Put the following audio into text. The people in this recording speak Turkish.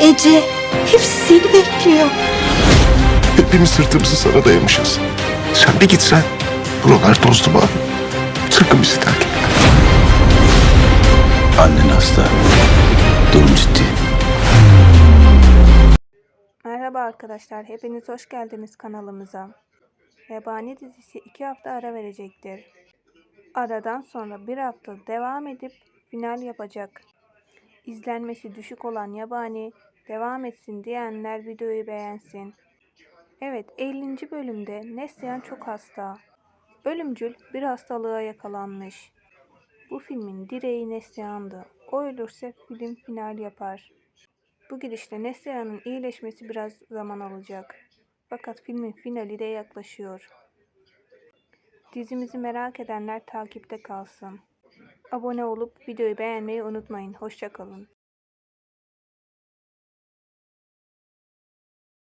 Ece, hepsi seni bekliyor. Hepimiz sırtımızı sana dayamışız. Sen bir gitsen. Buralar toz duman. Sakın bizi terk etme. Annen hasta. Durum ciddi. Merhaba arkadaşlar, hepiniz hoş geldiniz kanalımıza. Yabani dizisi 2 hafta ara verecektir. Aradan sonra bir hafta devam edip final yapacak. İzlenmesi düşük olan Yabani devam etsin diyenler videoyu beğensin. Evet 50. bölümde Neslihan çok hasta. Ölümcül bir hastalığa yakalanmış. Bu filmin direği Neslihan'dı. O ölürse film final yapar. Bu gidişle Neslihan'ın iyileşmesi biraz zaman alacak. Fakat filmin finali de yaklaşıyor. Dizimizi merak edenler takipte kalsın. Abone olup videoyu beğenmeyi unutmayın. Hoşçakalın.